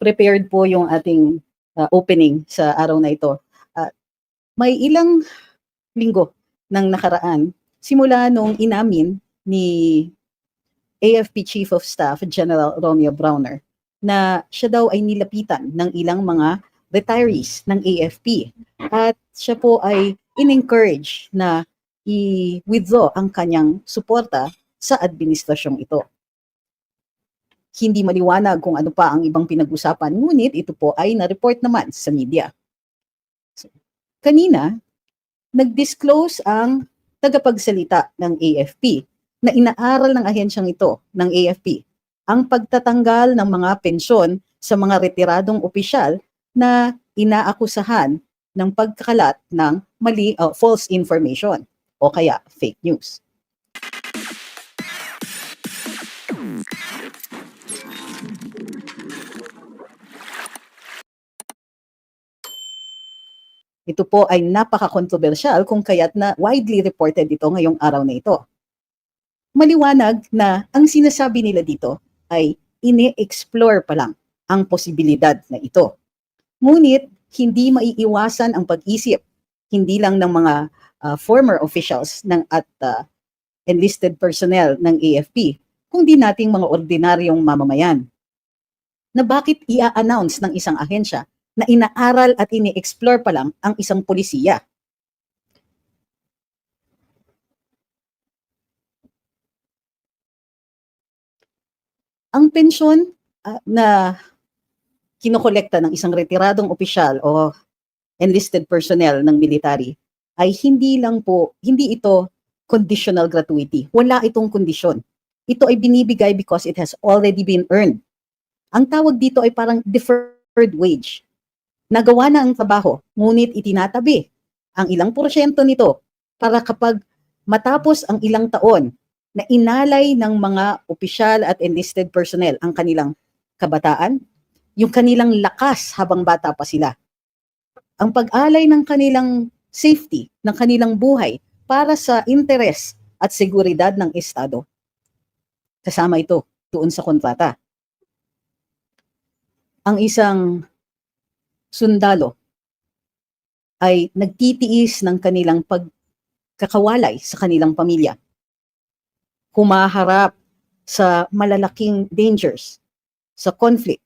prepared po yung ating uh, opening sa araw na ito. Uh, may ilang linggo ng nakaraan, simula nung inamin ni AFP Chief of Staff General Romeo Browner na siya daw ay nilapitan ng ilang mga retirees ng AFP at siya po ay in-encourage na i-withdraw ang kanyang suporta sa administrasyong ito. Hindi maliwanag kung ano pa ang ibang pinag-usapan, ngunit ito po ay na-report naman sa media. So, kanina, nag-disclose ang tagapagsalita ng AFP na inaaral ng ahensyang ito ng AFP ang pagtatanggal ng mga pensyon sa mga retiradong opisyal na inaakusahan ng pagkakalat ng mali uh, false information o kaya fake news. Ito po ay napaka-controversial kung kaya't na widely reported ito ngayong araw na ito. Maliwanag na ang sinasabi nila dito ay ini-explore pa lang ang posibilidad na ito. Ngunit hindi maiiwasan ang pag-isip hindi lang ng mga uh, former officials ng at uh, enlisted personnel ng AFP, kundi nating mga ordinaryong mamamayan. Na bakit i-announce ng isang ahensya na inaaral at ini-explore pa lang ang isang polisiya. Ang pensyon uh, na kinokolekta ng isang retiradong opisyal o enlisted personnel ng military ay hindi lang po, hindi ito conditional gratuity. Wala itong kondisyon. Ito ay binibigay because it has already been earned. Ang tawag dito ay parang deferred wage nagawa na ang trabaho, ngunit itinatabi ang ilang porsyento nito para kapag matapos ang ilang taon na inalay ng mga opisyal at enlisted personnel ang kanilang kabataan, yung kanilang lakas habang bata pa sila. Ang pag-alay ng kanilang safety, ng kanilang buhay para sa interes at seguridad ng Estado. Kasama ito doon sa kontrata. Ang isang sundalo ay nagtitiis ng kanilang pagkakawalay sa kanilang pamilya. Humaharap sa malalaking dangers, sa conflict.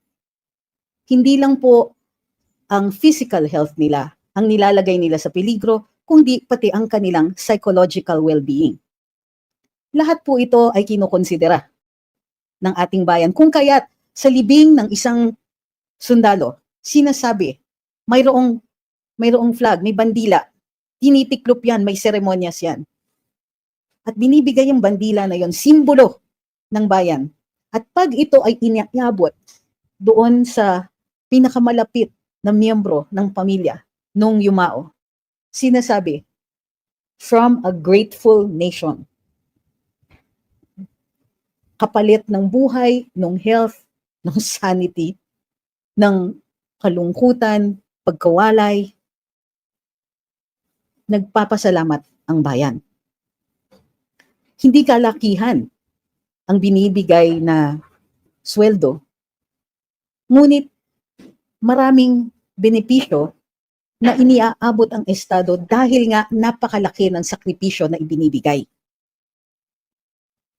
Hindi lang po ang physical health nila ang nilalagay nila sa peligro, kundi pati ang kanilang psychological well-being. Lahat po ito ay kinukonsidera ng ating bayan. Kung kaya't sa libing ng isang sundalo, sinasabi, mayroong, mayroong flag, may bandila, tinitiklop yan, may seremonyas yan. At binibigay yung bandila na yon simbolo ng bayan. At pag ito ay iniabot doon sa pinakamalapit na miyembro ng pamilya nung yumao, sinasabi, from a grateful nation. Kapalit ng buhay, ng health, ng sanity, ng kalungkutan, pagkawalay, nagpapasalamat ang bayan. Hindi kalakihan ang binibigay na sweldo, ngunit maraming benepisyo na iniaabot ang Estado dahil nga napakalaki ng sakripisyo na ibinibigay.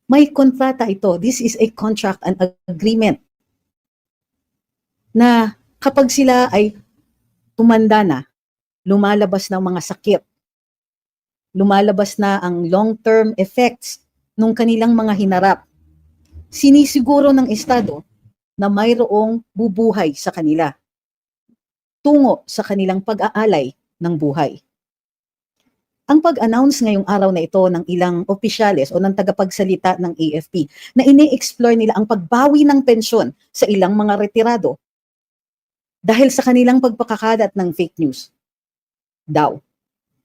May kontrata ito. This is a contract and agreement na kapag sila ay tumanda na, lumalabas ng mga sakit, lumalabas na ang long-term effects ng kanilang mga hinarap, sinisiguro ng Estado na mayroong bubuhay sa kanila. Tungo sa kanilang pag-aalay ng buhay. Ang pag-announce ngayong araw na ito ng ilang opisyales o ng tagapagsalita ng AFP na ini-explore nila ang pagbawi ng pensyon sa ilang mga retirado dahil sa kanilang pagpakakadat ng fake news. Daw.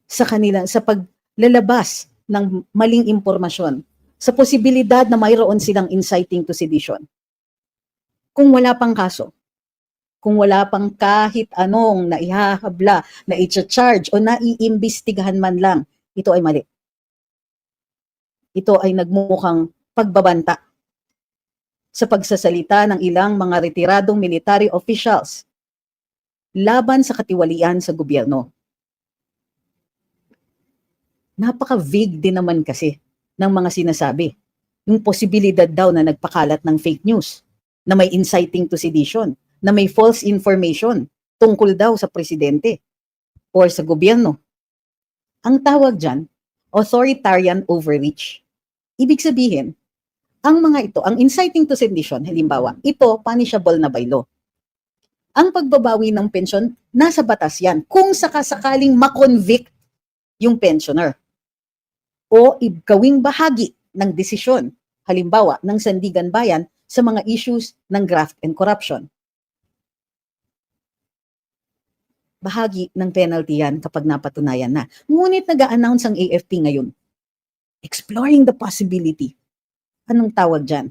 Sa kanila sa paglalabas ng maling impormasyon. Sa posibilidad na mayroon silang inciting to sedition. Kung wala pang kaso, kung wala pang kahit anong naihahabla, na i-charge o naiimbestigahan man lang, ito ay mali. Ito ay nagmukhang pagbabanta. Sa pagsasalita ng ilang mga retiradong military officials laban sa katiwalian sa gobyerno. Napaka-vague din naman kasi ng mga sinasabi. Yung posibilidad daw na nagpakalat ng fake news, na may inciting to sedition, na may false information tungkol daw sa presidente or sa gobyerno. Ang tawag dyan, authoritarian overreach. Ibig sabihin, ang mga ito, ang inciting to sedition, halimbawa, ito punishable na by law. Ang pagbabawi ng pensyon, nasa batas yan. Kung sakasakaling makonvict yung pensioner o i- gawing bahagi ng desisyon, halimbawa, ng Sandigan Bayan sa mga issues ng graft and corruption. Bahagi ng penalty yan kapag napatunayan na. Ngunit nag-a-announce ang AFP ngayon, exploring the possibility. Anong tawag dyan?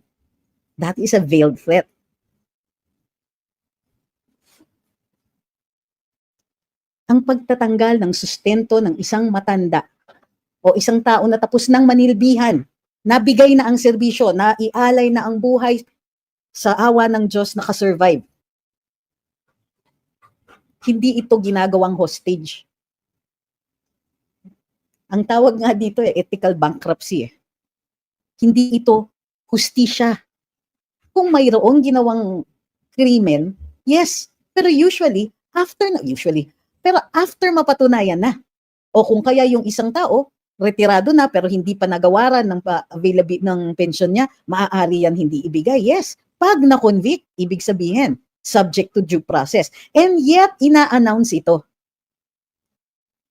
That is a veiled threat. Ang pagtatanggal ng sustento ng isang matanda o isang tao na tapos ng manilbihan, nabigay na ang serbisyo, na ialay na ang buhay sa awa ng Diyos nakasurvive. Hindi ito ginagawang hostage. Ang tawag nga dito eh, ethical bankruptcy eh. Hindi ito hustisya. Kung mayroong ginawang krimen, yes. Pero usually, after usually, pero after mapatunayan na. O kung kaya yung isang tao, retirado na pero hindi pa nagawaran ng pa availability ng pension niya, maaari yan hindi ibigay. Yes, pag na-convict, ibig sabihin, subject to due process. And yet, ina-announce ito.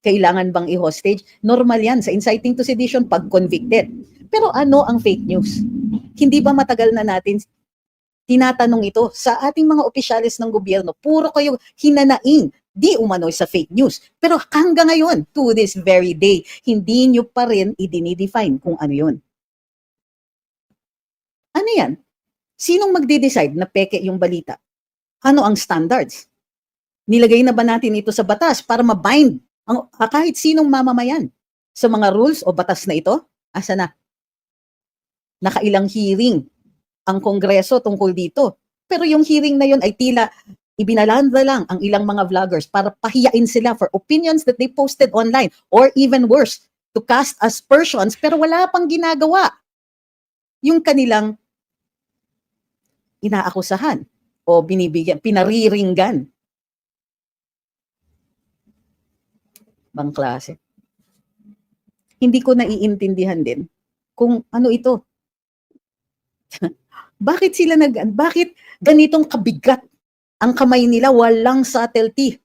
Kailangan bang i-hostage? Normal yan sa inciting to sedition pag convicted. Pero ano ang fake news? Hindi ba matagal na natin tinatanong ito sa ating mga opisyalis ng gobyerno? Puro kayo hinanaing di umano'y sa fake news. Pero hanggang ngayon, to this very day, hindi nyo pa rin idinidefine kung ano yun. Ano yan? Sinong magde-decide na peke yung balita? Ano ang standards? Nilagay na ba natin ito sa batas para mabind ang, ah, kahit sinong mamamayan sa mga rules o batas na ito? Asa na? Nakailang hearing ang Kongreso tungkol dito. Pero yung hearing na yun ay tila ibinalanda lang ang ilang mga vloggers para pahiyain sila for opinions that they posted online or even worse, to cast aspersions pero wala pang ginagawa. Yung kanilang inaakusahan o binibigyan, pinariringgan. Bang klase. Hindi ko naiintindihan din kung ano ito. bakit sila nag, bakit ganitong kabigat ang kamay nila walang subtlety.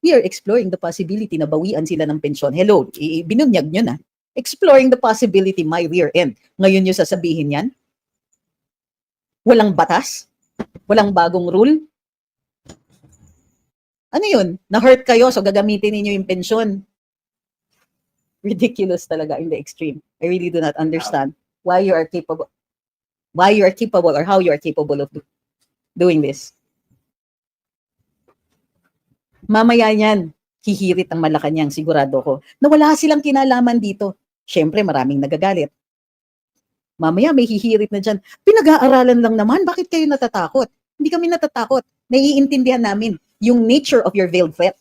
We are exploring the possibility na bawian sila ng pensyon. Hello, binunyag nyo na. Exploring the possibility, my rear end. Ngayon nyo sasabihin yan? Walang batas? Walang bagong rule? Ano yun? Na-hurt kayo, so gagamitin ninyo yung pensyon. Ridiculous talaga in the extreme. I really do not understand why you are capable why you are capable or how you are capable of do- doing this. Mamaya yan, hihirit ang Malacanang, sigurado ko, na wala silang kinalaman dito. Siyempre, maraming nagagalit. Mamaya may hihirit na dyan. Pinag-aaralan lang naman, bakit kayo natatakot? Hindi kami natatakot. Naiintindihan namin yung nature of your veiled threat.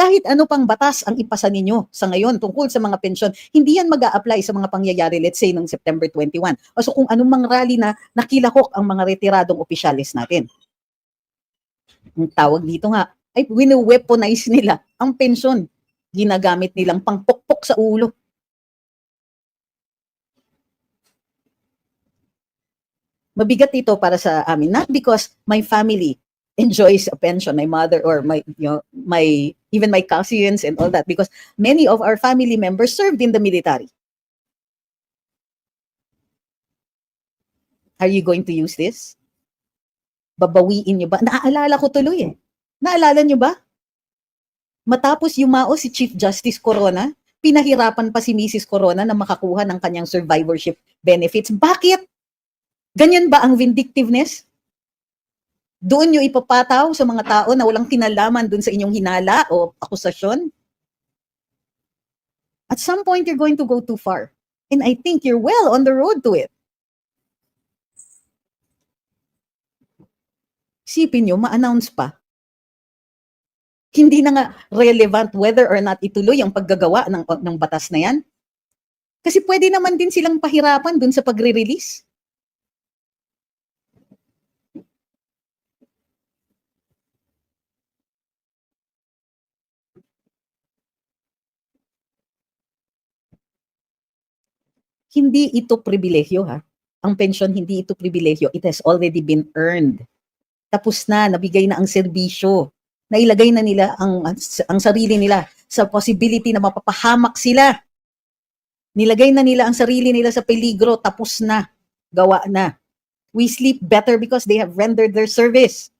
Kahit ano pang batas ang ipasa ninyo sa ngayon tungkol sa mga pensyon, hindi yan mag apply sa mga pangyayari, let's say, noong September 21. O so kung anong mga rally na nakilahok ang mga retiradong opisyalis natin. Ang tawag dito nga, ay wini-weaponize nila ang pensyon. Ginagamit nilang pangpokpok sa ulo. Mabigat ito para sa amin, not because my family enjoys a pension, my mother or my, you know, my, even my cousins and all that, because many of our family members served in the military. Are you going to use this? Babawiin nyo ba? Naaalala ko tuloy eh. Naalala nyo ba? Matapos yumao si Chief Justice Corona, pinahirapan pa si Mrs. Corona na makakuha ng kanyang survivorship benefits. Bakit? Ganyan ba ang vindictiveness? Doon nyo ipapataw sa mga tao na walang kinalaman doon sa inyong hinala o akusasyon? At some point, you're going to go too far. And I think you're well on the road to it. Sipin nyo, ma-announce pa. Hindi na nga relevant whether or not ituloy ang paggagawa ng, ng batas na yan. Kasi pwede naman din silang pahirapan dun sa pagre-release. Hindi ito pribilehyo ha. Ang pensyon hindi ito pribilehyo. It has already been earned. Tapos na, nabigay na ang serbisyo. Nailagay na nila ang, ang sarili nila sa possibility na mapapahamak sila. Nilagay na nila ang sarili nila sa peligro. Tapos na. Gawa na. We sleep better because they have rendered their service.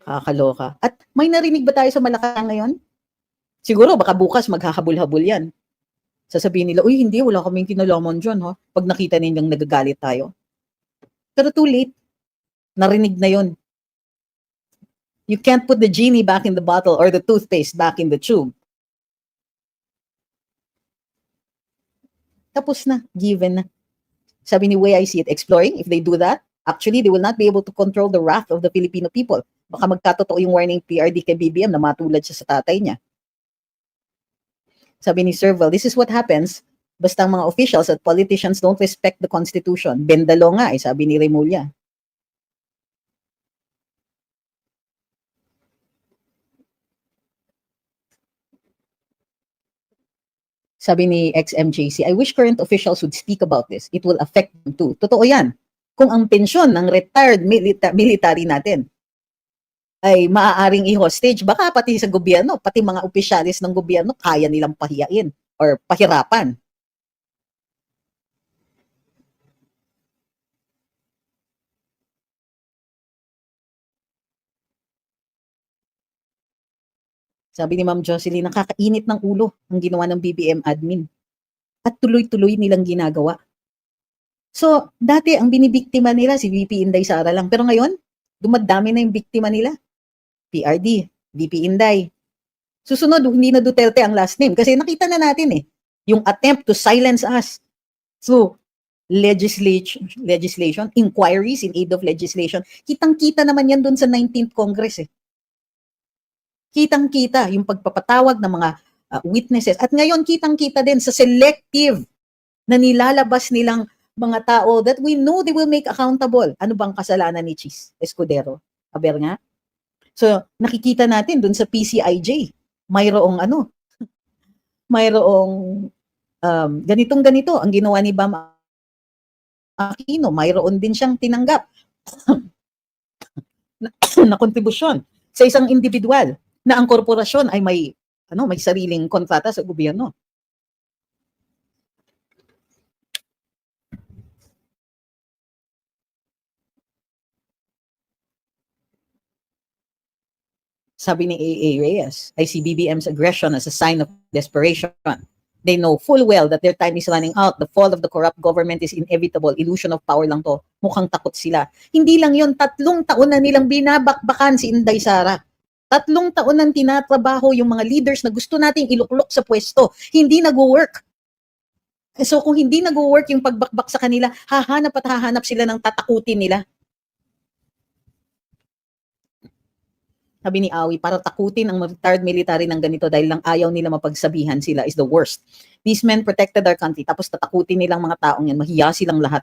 Kakaloka. At may narinig ba tayo sa Malacanang ngayon? Siguro baka bukas maghahabol-habol yan. Sasabihin nila, uy, hindi, wala kaming kinalaman dyan, ha? Pag nakita nilang nagagalit tayo. Pero too late. Narinig na yon. You can't put the genie back in the bottle or the toothpaste back in the tube. Tapos na, given na. Sabi ni way I see it, exploring, if they do that, actually, they will not be able to control the wrath of the Filipino people. Baka magkatotoo yung warning PRD kay BBM na matulad siya sa tatay niya. Sabi ni Serval, this is what happens basta mga officials at politicians don't respect the Constitution. Bendalo nga, eh, sabi ni Remulla. Sabi ni XMJC, I wish current officials would speak about this. It will affect them too. Totoo yan. Kung ang pensyon ng retired milita- military natin ay maaaring i-hostage, baka pati sa gobyerno, pati mga opisyalis ng gobyerno, kaya nilang pahiyain or pahirapan. Sabi ni Ma'am Jocelyn, nakakainit ng ulo ang ginawa ng BBM admin. At tuloy-tuloy nilang ginagawa. So, dati ang binibiktima nila si VP Inday Sara lang. Pero ngayon, dumadami na yung biktima nila. PRD, VP Inday. Susunod, hindi na Duterte ang last name. Kasi nakita na natin eh, yung attempt to silence us through legislation, legislation, inquiries in aid of legislation. Kitang-kita naman yan doon sa 19th Congress eh. Kitang-kita yung pagpapatawag ng mga uh, witnesses. At ngayon, kitang-kita din sa selective na nilalabas nilang mga tao that we know they will make accountable. Ano bang kasalanan ni Chis Escudero? Aber nga? So, nakikita natin dun sa PCIJ, mayroong ano, mayroong um, ganitong ganito ang ginawa ni Bam Aquino, mayroon din siyang tinanggap na, na kontribusyon sa isang individual na ang korporasyon ay may ano, may sariling kontrata sa gobyerno. Sabi ni AA Reyes, I see BBM's aggression as a sign of desperation. They know full well that their time is running out. The fall of the corrupt government is inevitable. Illusion of power lang to. Mukhang takot sila. Hindi lang yon tatlong taon na nilang binabakbakan si Inday Sara. Tatlong taon nang tinatrabaho yung mga leaders na gusto nating iluklok sa pwesto. Hindi nag-work. So kung hindi nag-work yung pagbakbak sa kanila, hahanap at hahanap sila ng tatakutin nila. Sabi ni Awi, para takutin ang retired military ng ganito dahil lang ayaw nila mapagsabihan sila is the worst. These men protected our country, tapos tatakutin nilang mga taong yan, mahiya silang lahat.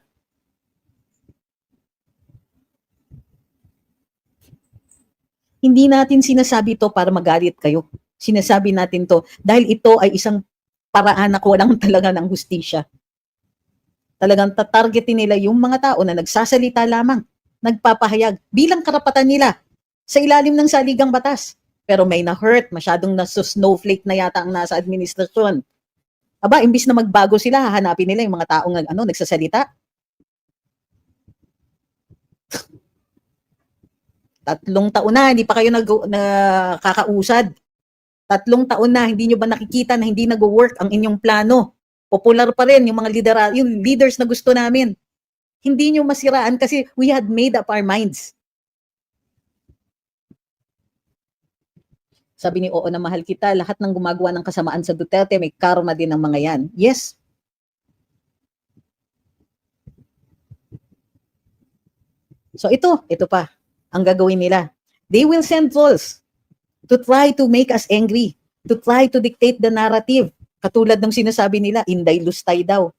Hindi natin sinasabi to para magalit kayo. Sinasabi natin to dahil ito ay isang paraan na walang talaga ng hustisya. Talagang tatargetin nila yung mga tao na nagsasalita lamang, nagpapahayag bilang karapatan nila sa ilalim ng saligang batas. Pero may na-hurt, masyadong naso-snowflake na yata ang nasa administrasyon. Aba, imbis na magbago sila, hahanapin nila yung mga taong ano, nagsasalita. Tatlong taon na, hindi pa kayo nag, nakakausad. Tatlong taon na, hindi nyo ba nakikita na hindi nag-work ang inyong plano? Popular pa rin yung mga leader, yung leaders na gusto namin. Hindi nyo masiraan kasi we had made up our minds. Sabi ni Oo na mahal kita, lahat ng gumagawa ng kasamaan sa Duterte may karma din ng mga yan. Yes. So ito, ito pa, ang gagawin nila. They will send trolls to try to make us angry, to try to dictate the narrative. Katulad ng sinasabi nila, Inday Lustay daw.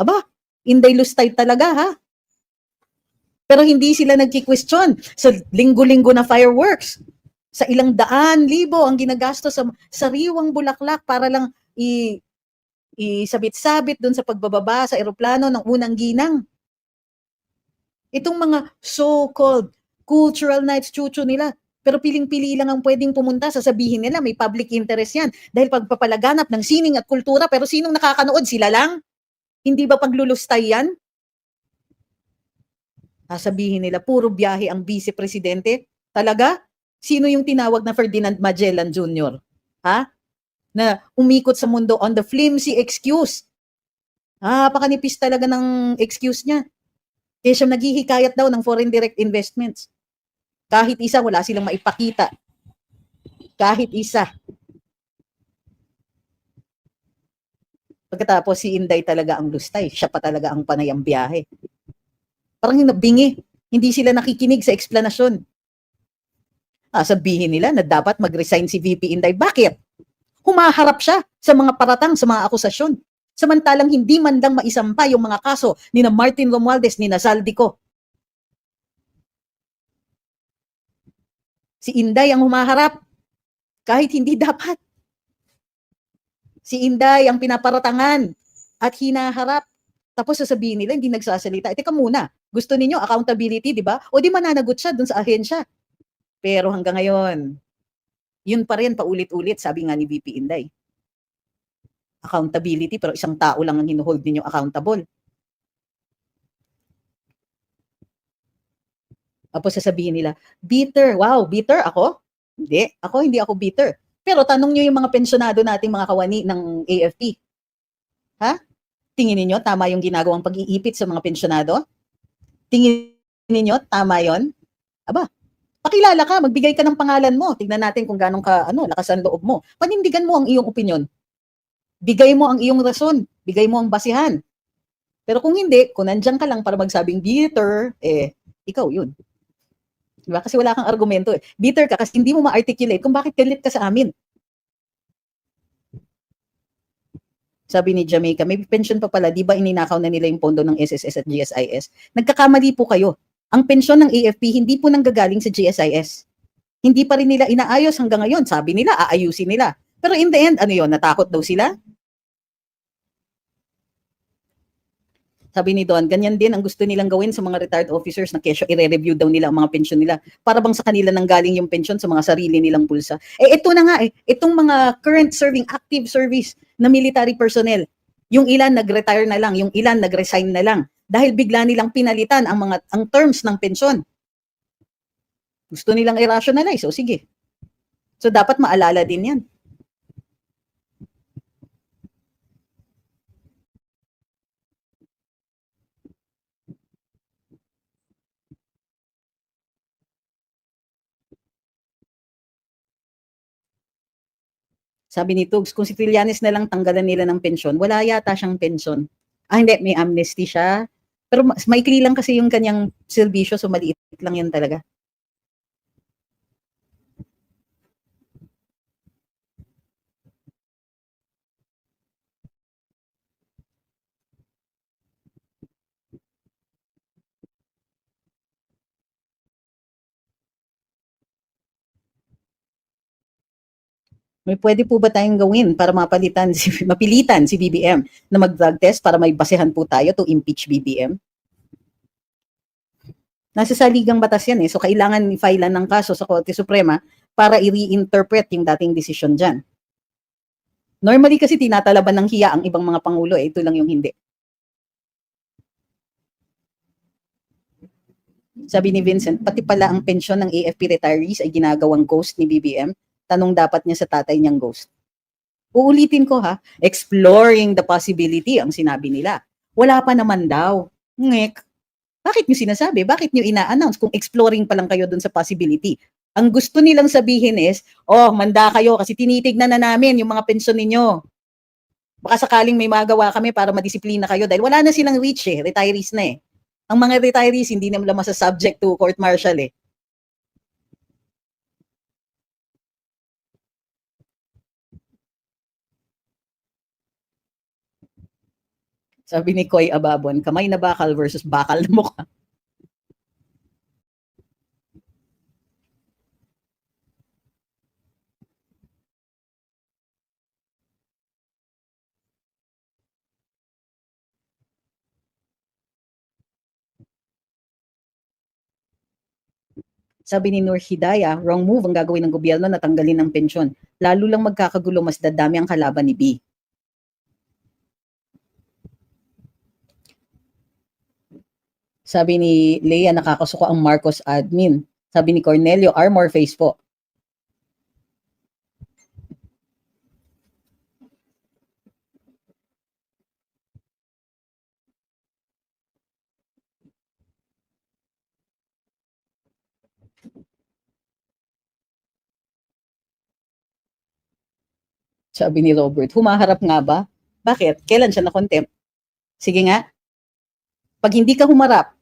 Aba, Inday Lustay talaga ha? Pero hindi sila nagki-question sa linggo-linggo na fireworks. Sa ilang daan, libo ang ginagastos sa sariwang bulaklak para lang i isabit-sabit doon sa pagbababa sa eroplano ng unang ginang. Itong mga so-called cultural nights, chuchu nila, pero piling-pili lang ang pwedeng pumunta, sasabihin nila may public interest yan. Dahil pagpapalaganap ng sining at kultura, pero sinong nakakanood? Sila lang? Hindi ba paglulustay yan? Sasabihin nila, puro biyahe ang vice-presidente. Talaga? Sino yung tinawag na Ferdinand Magellan Jr.? Ha? Na umikot sa mundo on the flimsy excuse. Ah, pakanipis talaga ng excuse niya. Kaya siya naghihikayat daw ng foreign direct investments. Kahit isa, wala silang maipakita. Kahit isa. Pagkatapos si Inday talaga ang lustay. Siya pa talaga ang panayang biyahe. Parang nabingi. Hindi sila nakikinig sa eksplanasyon. Ah, sabihin nila na dapat mag-resign si VP Inday. Bakit? Humaharap siya sa mga paratang, sa mga akusasyon. Samantalang hindi man lang maisampa yung mga kaso ni na Martin Romualdez, ni na Saldico. Si Inday ang humaharap. Kahit hindi dapat. Si Inday ang pinaparatangan at hinaharap. Tapos sasabihin nila, hindi nagsasalita. E teka muna, gusto ninyo accountability, di ba? O di mananagot siya dun sa ahensya. Pero hanggang ngayon, yun pa rin paulit-ulit, sabi nga ni VP Inday. Accountability, pero isang tao lang ang hinuhold ninyo accountable. Tapos sasabihin nila, bitter. Wow, bitter ako? Hindi, ako hindi ako bitter. Pero tanong nyo yung mga pensyonado nating mga kawani ng AFP. Ha? Tingin niyo tama yung ginagawang pag-iipit sa mga pensyonado? Tingin niyo tama yon? Aba, pakilala ka, magbigay ka ng pangalan mo. Tingnan natin kung ganong ka, ano, lakas ang loob mo. Panindigan mo ang iyong opinion. Bigay mo ang iyong rason. Bigay mo ang basihan. Pero kung hindi, kung nandyan ka lang para magsabing bitter, eh, ikaw yun. Diba? Kasi wala kang argumento eh. Bitter ka kasi hindi mo ma-articulate kung bakit galit ka sa amin. Sabi ni Jamaica, may pension pa pala, di ba ininakaw na nila yung pondo ng SSS at GSIS? Nagkakamali po kayo. Ang pensyon ng AFP hindi po nanggagaling sa GSIS. Hindi pa rin nila inaayos hanggang ngayon. Sabi nila, aayusin nila. Pero in the end, ano yon natakot daw sila? Sabi ni Don, ganyan din ang gusto nilang gawin sa mga retired officers na kesyo i-review daw nila ang mga pensyon nila para bang sa kanila nang galing yung pensyon sa mga sarili nilang pulsa. Eh ito na nga eh, itong mga current serving active service na military personnel, yung ilan nag-retire na lang, yung ilan nag-resign na lang dahil bigla nilang pinalitan ang mga ang terms ng pensyon. Gusto nilang i-rationalize, o sige. So dapat maalala din 'yan. Sabi ni Tugs, kung si Trillanes na lang tanggalan nila ng pensyon, wala yata siyang pensyon. Ah, hindi, may amnesty siya. Pero maikli lang kasi yung kanyang serbisyo, so maliit lang yan talaga. May pwede po ba tayong gawin para mapalitan si mapilitan si BBM na mag-drug test para may basehan po tayo to impeach BBM? Nasa saligang batas yan eh. So kailangan i-filean ng kaso sa Korte Suprema para i-reinterpret yung dating desisyon dyan. Normally kasi tinatalaban ng hiya ang ibang mga pangulo eh. Ito lang yung hindi. Sabi ni Vincent, pati pala ang pensyon ng AFP retirees ay ginagawang ghost ni BBM tanong dapat niya sa tatay niyang ghost. Uulitin ko ha, exploring the possibility ang sinabi nila. Wala pa naman daw. Ngek. Bakit niyo sinasabi? Bakit niyo ina-announce kung exploring pa lang kayo dun sa possibility? Ang gusto nilang sabihin is, oh, manda kayo kasi tinitignan na namin yung mga pensyon ninyo. Baka sakaling may magawa kami para madisiplina kayo dahil wala na silang reach eh, retirees na eh. Ang mga retirees, hindi naman masasubject to court martial eh. Sabi ni Koy Ababon, kamay na bakal versus bakal na mukha. Sabi ni Nur Hidayah, wrong move ang gagawin ng gobyerno na tanggalin ang pensyon. Lalo lang magkakagulo, mas dadami ang kalaban ni B. Sabi ni Leia, nakakasuko ang Marcos admin. Sabi ni Cornelio, armor face po. Sabi ni Robert, humaharap nga ba? Bakit? Kailan siya na-contempt? Sige nga. Pag hindi ka humarap,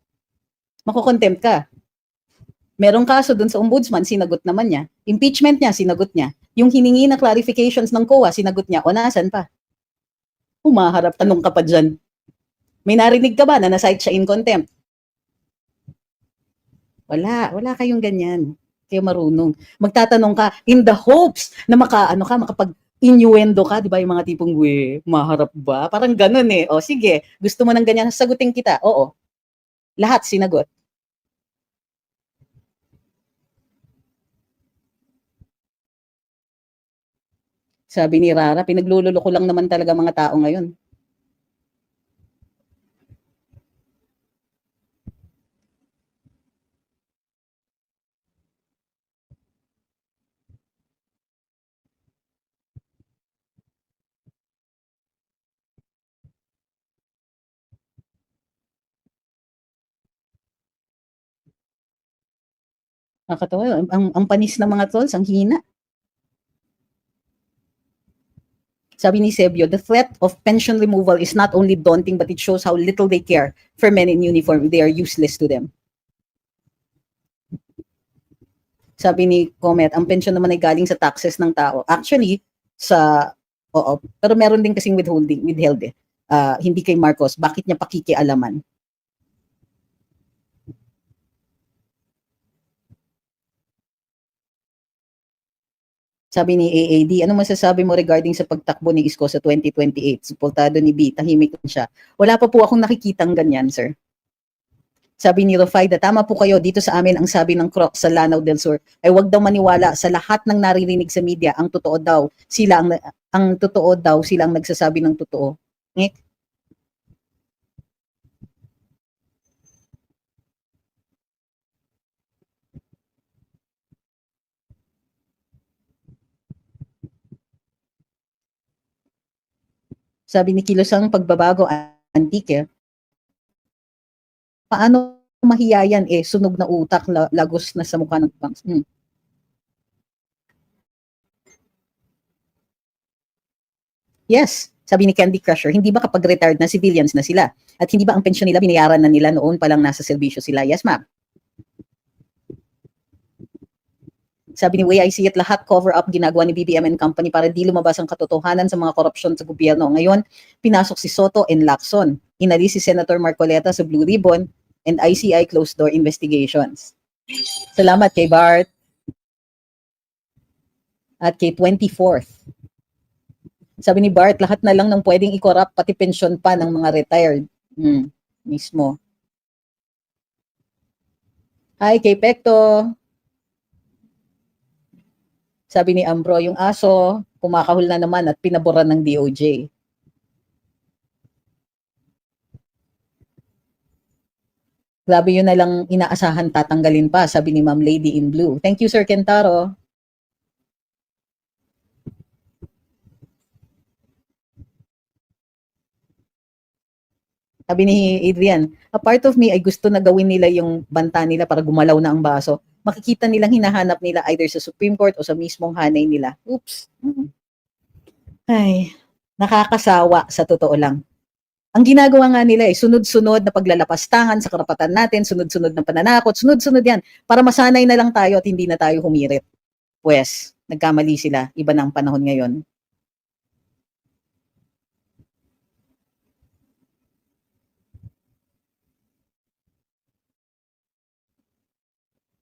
makukontempt ka. Merong kaso dun sa ombudsman, sinagot naman niya. Impeachment niya, sinagot niya. Yung hiningi na clarifications ng COA, sinagot niya. O nasan pa? Humaharap, tanong ka pa dyan. May narinig ka ba na na-cite siya in contempt? Wala, wala kayong ganyan. Kayo marunong. Magtatanong ka in the hopes na maka, ano ka, makapag innuendo ka, di ba, yung mga tipong, we, maharap ba? Parang ganun eh. O, sige, gusto mo ng ganyan, sagutin kita. Oo. Lahat sinagot. Sabi ni Rara, pinaglululo ko lang naman talaga mga tao ngayon. Nakakatawa. Ang, ang panis ng mga trolls, ang hina. Sabi ni Sebio, the threat of pension removal is not only daunting but it shows how little they care for men in uniform. They are useless to them. Sabi ni Comet, ang pension naman ay galing sa taxes ng tao. Actually, sa, oo, pero meron din kasing withholding, withheld eh. Ah, hindi kay Marcos, bakit niya pakikialaman? Sabi ni AAD, ano masasabi mo regarding sa pagtakbo ni Isko sa 2028? Suportado ni B, tahimik lang siya. Wala pa po akong nakikitang ganyan, sir. Sabi ni Rofaida, tama po kayo, dito sa amin ang sabi ng Croc sa Lanao del Sur ay wag daw maniwala sa lahat ng naririnig sa media, ang totoo daw, sila ang, ang totoo daw, sila ang nagsasabi ng totoo. Eh? Sabi ni Kilosang pagbabago antike, paano mahiyayan eh, sunog na utak, la- lagos na sa mukha ng banks. Hmm. Yes, sabi ni Candy Crusher, hindi ba kapag retired na civilians na sila? At hindi ba ang pensyon nila binayaran na nila noon pa lang nasa serbisyo sila? Yes, ma'am. Sabi ni Way I see it, lahat cover up ginagawa ni BBM and company para di lumabas ang katotohanan sa mga korupsyon sa gobyerno. Ngayon, pinasok si Soto and Lacson. Inalis si Senator Marcoleta sa Blue Ribbon and ICI closed door investigations. Salamat kay Bart. At kay 24th. Sabi ni Bart, lahat na lang ng pwedeng i-corrupt, pati pensyon pa ng mga retired. Hmm, mismo. Hi, kay Pekto. Sabi ni Ambro, yung aso, kumakahol na naman at pinabura ng DOJ. Grabe yun na lang inaasahan tatanggalin pa, sabi ni Ma'am Lady in Blue. Thank you, Sir Kentaro. Sabi ni Adrian, a part of me ay gusto na gawin nila yung banta nila para gumalaw na ang baso. Makikita nilang hinahanap nila either sa Supreme Court o sa mismong hanay nila. Oops. Mhm. Ay, nakakasawa sa totoo lang. Ang ginagawa nga nila eh, sunod-sunod na paglalapastangan sa karapatan natin, sunod-sunod na pananakot, sunod-sunod yan, para masanay na lang tayo at hindi na tayo humirit. Pues, nagkamali sila. Iba na ang panahon ngayon.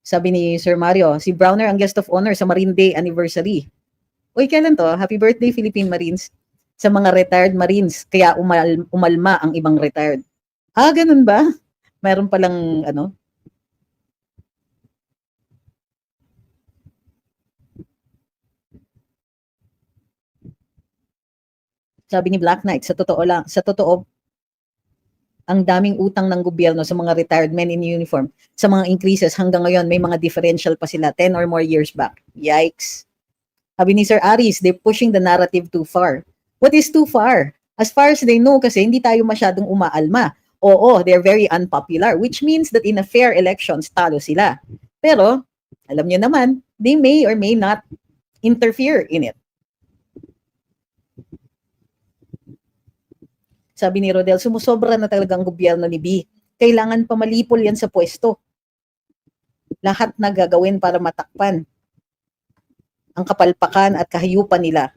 Sabi ni Sir Mario, si Browner ang guest of honor sa Marine Day anniversary. Uy, kailan to? Happy birthday, Philippine Marines. Sa mga retired Marines, kaya umal, umalma ang ibang retired. Ah, ganun ba? Meron palang, ano? Sabi ni Black Knight, sa totoo lang, sa totoo, ang daming utang ng gobyerno sa mga retired men in uniform sa mga increases hanggang ngayon may mga differential pa sila 10 or more years back. Yikes. Sabi ni Sir Aris, they're pushing the narrative too far. What is too far? As far as they know kasi hindi tayo masyadong umaalma. Oo, they're very unpopular which means that in a fair elections talo sila. Pero alam niyo naman, they may or may not interfere in it. Sabi ni Rodel, sumusobra na talaga ang gobyerno ni B. Kailangan pa malipol yan sa pwesto. Lahat na gagawin para matakpan ang kapalpakan at kahayupan nila.